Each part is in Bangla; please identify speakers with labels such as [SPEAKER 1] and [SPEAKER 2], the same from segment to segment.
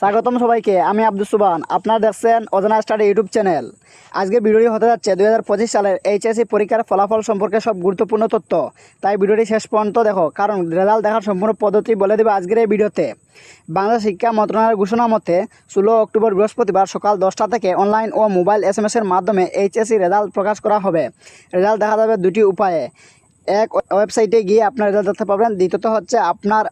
[SPEAKER 1] স্বাগতম সবাইকে, আমি আব্দুল সুবান আপনারা দেখছেন অজানা স্টাডি ইউটিউব চ্যানেল। আজকে ভিডিওটি হতে যাচ্ছে দুই হাজার পঁচিশ সালের এইচএসসি পরীক্ষার ফলাফল সম্পর্কে সব গুরুত্বপূর্ণ তথ্য। তাই ভিডিওটি শেষ পর্যন্ত দেখো, কারণ রেজাল্ট দেখার সম্পূর্ণ পদ্ধতি বলে দেবে আজকের এই ভিডিওতে। বাংলাদেশ শিক্ষা মন্ত্রণালয়ের ঘোষণা মতে, ষোলো অক্টোবর বৃহস্পতিবার সকাল দশটা থেকে অনলাইন ও মোবাইল এস এসের মাধ্যমে এইচএসসি রেজাল্ট প্রকাশ করা হবে। রেজাল্ট দেখা যাবে দুটি উপায়ে। এক ওয়েবসাইটে গিয়ে আপনার রেজাল্ট দেখতে পাবেন। দ্বিতীয়ত হচ্ছে আপনার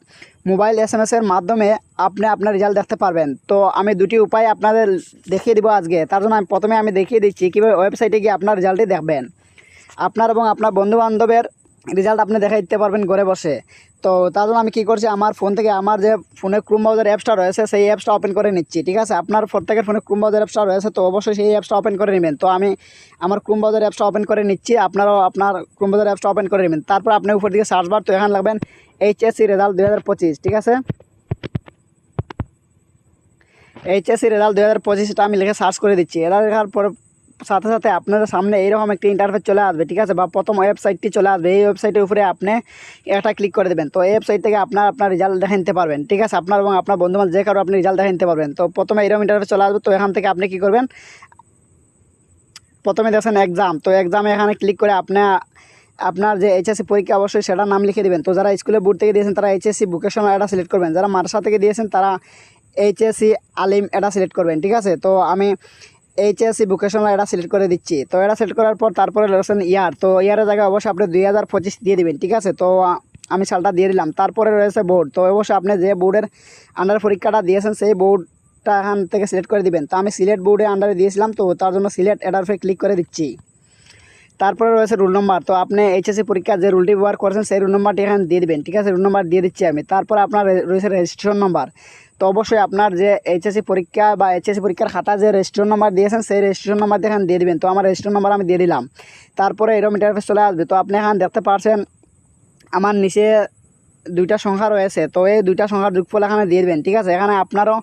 [SPEAKER 1] মোবাইল এস এম এসের মাধ্যমে আপনি আপনার রেজাল্ট দেখতে পারবেন। তো আমি দুটি উপায় আপনাদের দেখিয়ে দিব আজকে। তার জন্য আমি প্রথমে আমি দেখিয়ে দিচ্ছি কীভাবে ওয়েবসাইটে গিয়ে আপনার রেজাল্টটি দেখবেন। আপনার এবং আপনার বন্ধুবান্ধবের রেজাল্ট আপনি দেখা দিতে পারবেন ঘরে বসে। তো তার জন্য আমি কী করছি, আমার ফোন থেকে আমার যে ফোনে ক্রুম ব্রাউজার অ্যাপসটা রয়েছে, সেই অ্যাপসটা ওপেন করে নিচ্ছি, ঠিক আছে? আপনার প্রত্যেকের ফোনে ক্রুম ব্রাউজার অ্যাপসটা রয়েছে, তো অবশ্যই সেই অ্যাপসটা ওপেন করে নেবেন। তো আমি আমার ক্রুম ব্রাউজার অ্যাপসটা ওপেন করে নিচ্ছি, আপনারাও আপনার ক্রুম ব্রাউজার অ্যাপসটা ওপেন করে নেবেন। তারপর আপনি উপর দিকে সার্চ বার তো এখানে লাগবেন এইচএসসি রেজাল্ট দুই হাজার পঁচিশ, ঠিক আছে? এইচএসসি রেজাল্ট দুই হাজার পঁচিশটা আমি লিখে সার্চ করে দিচ্ছি। এটা লেখার পর সাথে সাথে আপনাদের সামনে এইরকম একটি ইন্টারফেস চলে আসবে, ঠিক আছে? বা প্রথম ওয়েবসাইটটি চলে আসবে, এই ওয়েবসাইটের উপরে আপনি একটা ক্লিক করে দেবেন। তো এই ওয়েবসাইট থেকে আপনার আপনার রেজাল্ট দেখে নিতে পারবেন, ঠিক আছে? আপনার এবং আপনার বন্ধুবান্ধব যে কারও আপনি রেজাল্ট দেখে নিতে পারবেন। তো প্রথমে এরকম ইন্টারফেস চলে আসবে, তো এখান থেকে আপনি কী করবেন? প্রথমে দেখছেন এক্সাম তো এক্সামে এখানে ক্লিক করে আপনি, আপনার যে এইচএসসি পরীক্ষা অবশ্যই সেটার নাম লিখে দেবেন। তো যারা স্কুলে বোর্ড থেকে দিয়েছেন, তারা এইচএসসি ভোকেশনাল এটা সিলেক্ট করবেন। যারা মাদ্রাসা থেকে দিয়েছেন, তারা এইচএসসি আলিম এটা সিলেক্ট করবেন, ঠিক আছে? তো আমি এইচএসসি ভোকেশনাল এটা সিলেক্ট করে দিচ্ছি। তো এটা সিলেক্ট করার পর তারপরে রয়েছেন ইয়ার তো ইয়ারের জায়গায় অবশ্যই আপনি দুই হাজার পঁচিশ দিয়ে দেবেন, ঠিক আছে? তো আমি সালটা দিয়ে দিলাম। তারপরে রয়েছে বোর্ড তো অবশ্যই আপনি যে বোর্ডের আন্ডার পরীক্ষাটা দিয়েছেন, সেই বোর্ডটা এখান থেকে সিলেক্ট করে দিবেন। তো আমি সিলেট বোর্ডে আন্ডারে দিয়েছিলাম, তো তার জন্য সিলেট এটার উপরে ক্লিক করে দিচ্ছি। তারপরে রয়েছে রুল নম্বর তো আপনি এইচএসসি পরীক্ষা যে রুলটি ব্যবহার করেছেন, সেই রুল নম্বরটি এখানে দিয়ে দেবেন, ঠিক আছে? রুল নম্বর দিয়ে দিচ্ছি আমি। তারপরে আপনার রয়েছে রেজিস্ট্রেশন নম্বর তো অবশ্যই আপনার যে এইচএসসি পরীক্ষা বা এইচএসসি পরীক্ষার খাতা যে রেজিস্ট্রেশন নাম্বার দিয়েছেন, সেই রেজিস্ট্রেশন নম্বর এখানে দিয়ে দেবেন। তো আমার রেজিস্ট্রেশন নাম্বার আমি দিয়ে দিলাম। তারপরে এরকম ইন্টারফেস চলে আসবে। তো আপনি এখানে দেখতে পারছেন, আমার নিচে দুইটা সংখ্যা রয়েছে। তো এই দুইটা সংখ্যার যোগফল এখানে দিয়ে দেবেন, ঠিক আছে? এখানে আপনারও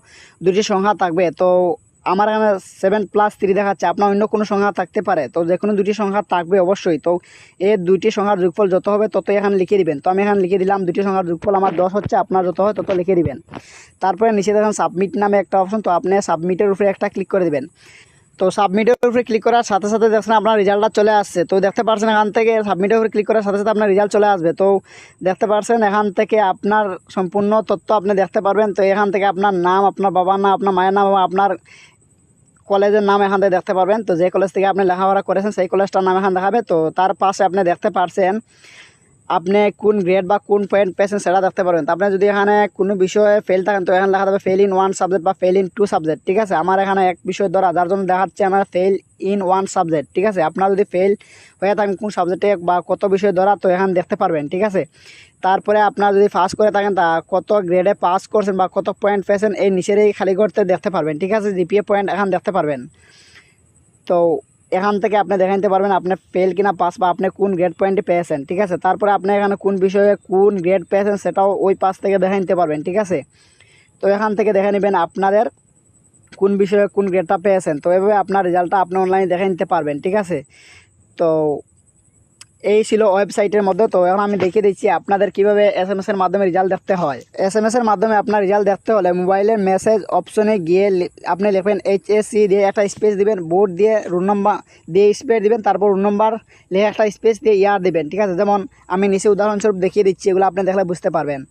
[SPEAKER 1] দুটি সংখ্যা থাকবে। তো আমার এখানে সেভেন প্লাস থ্রি দেখাচ্ছে, আপনার অন্য কোনো সংখ্যা থাকতে পারে। তো যে কোনো দুটি সংখ্যা থাকবে অবশ্যই। তো এই দুটি সংখ্যার যোগফল যত হবে তত এখানে লিখে দিবেন। তো আমি এখানে লিখে দিলাম দুটি সংখ্যার যোগফল আমার দশ হচ্ছে, আপনার যত হয় তত লিখে দিবেন। তারপরে নিচে দেখেন সাবমিট নামে একটা অপশন তো আপনি সাবমিটের উপরে একটা ক্লিক করে দেবেন। তো সাবমিটের উপরে ক্লিক করার সাথে সাথে দেখছেন আপনার রেজাল্টটা চলে আসছে। তো দেখতে পারছেন এখান থেকে সাবমিটের উপরে ক্লিক করার সাথে সাথে আপনার রেজাল্ট চলে আসবে। তো দেখতে পারছেন এখান থেকে আপনার সম্পূর্ণ তথ্য আপনি দেখতে পারবেন। তো এখান থেকে আপনার নাম, আপনার বাবার নাম, আপনার মায়ের নাম আপনার কলেজের নাম এখান থেকে দেখতে পারবেন। তো যে কলেজ থেকে আপনি লেখাপড়া করেছেন, সেই কলেজটার নাম এখানে দেখাবে। তো তার পাশে আপনি দেখতে পারছেন আপনি কোন গ্রেড বা কোন পয়েন্ট পেয়েছেন সেটা দেখতে পারবেন। আপনি যদি এখানে কোনো বিষয়ে ফেল থাকেন, তো এখানে লেখা যাবে ফেল ইন ওয়ান সাবজেক্ট বা ফেল ইন টু সাবজেক্ট ঠিক আছে? আমার এখানে এক বিষয় ধরা, যার জন্য দেখাচ্ছে আমার ফেল ইন ওয়ান সাবজেক্ট ঠিক আছে? আপনার যদি ফেল হয়ে থাকেন কোন সাবজেক্টে বা কত বিষয় ধরা, তো এখানে দেখতে পারবেন, ঠিক আছে? তারপরে আপনার যদি পাস করে থাকেন, তা কত গ্রেডে পাস করছেন বা কত পয়েন্ট পেয়েছেন, এই নিচের এই খালি করতে দেখতে পারবেন, ঠিক আছে? জিপিএ পয়েন্ট এখানে দেখতে পারবেন। তো এখান থেকে আপনি দেখে নিতে পারবেন আপনি ফেল কিনা পাস বা আপনি কোন গ্রেড পয়েন্টে পেয়েছেন, ঠিক আছে? তারপরে আপনি এখানে কোন বিষয়ে কোন গ্রেড পেয়েছেন সেটাও ওই পাস থেকে দেখে নিতে পারবেন, ঠিক আছে? তো এখান থেকে দেখে নেবেন আপনাদের কোন বিষয়ে কোন গ্রেডটা পেয়েছেন। তো এভাবে আপনার রেজাল্টটা আপনি অনলাইনে দেখে নিতে পারবেন, ঠিক আছে? তো এই ছিল ওয়েবসাইটের মধ্যে। তো এখন আমি দেখিয়ে দিচ্ছি আপনাদের কীভাবে এস এম এর মাধ্যমে রেজাল্ট দেখতে হয়। এস এম এর মাধ্যমে আপনার রেজাল্ট দেখতে হলে মোবাইলের মেসেজ অপশনে গিয়ে আপনি লিখবেন এইচ এস সি দিয়ে একটা স্পেস দিবেন বোর্ড দিয়ে রুম নম্বর দিয়ে স্পেস দিবেন, তারপর রুম নম্বর লিখে একটা স্পেস দিয়ে ইয়ার দিবেন, ঠিক আছে? যেমন আমি নিচে উদাহরণস্বরূপ দেখিয়ে দিচ্ছি, এগুলো আপনি দেখলে বুঝতে পারবেন।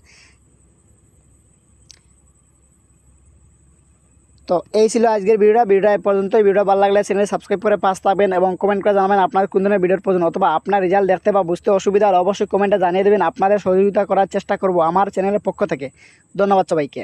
[SPEAKER 1] তো এই ছিল আজকের ভিডিওটা। ভিডিওটা এ পর্যন্ত ভিডিও ভালো লাগলে চ্যানেল সাবস্ক্রাইব করে পাশ থাকবেন এবং কমেন্ট করে জানাবেন আপনার কোন ধরনের ভিডিওর প্রয়োজন অথবা আপনার রেজাল্ট দেখতে বা বুঝতে অসুবিধা হলে অবশ্যই কমেন্টে জানিয়ে দেবেন। আপনাদের সহযোগিতা করার চেষ্টা করব আমার চ্যানেলের পক্ষ থেকে। ধন্যবাদ সবাইকে।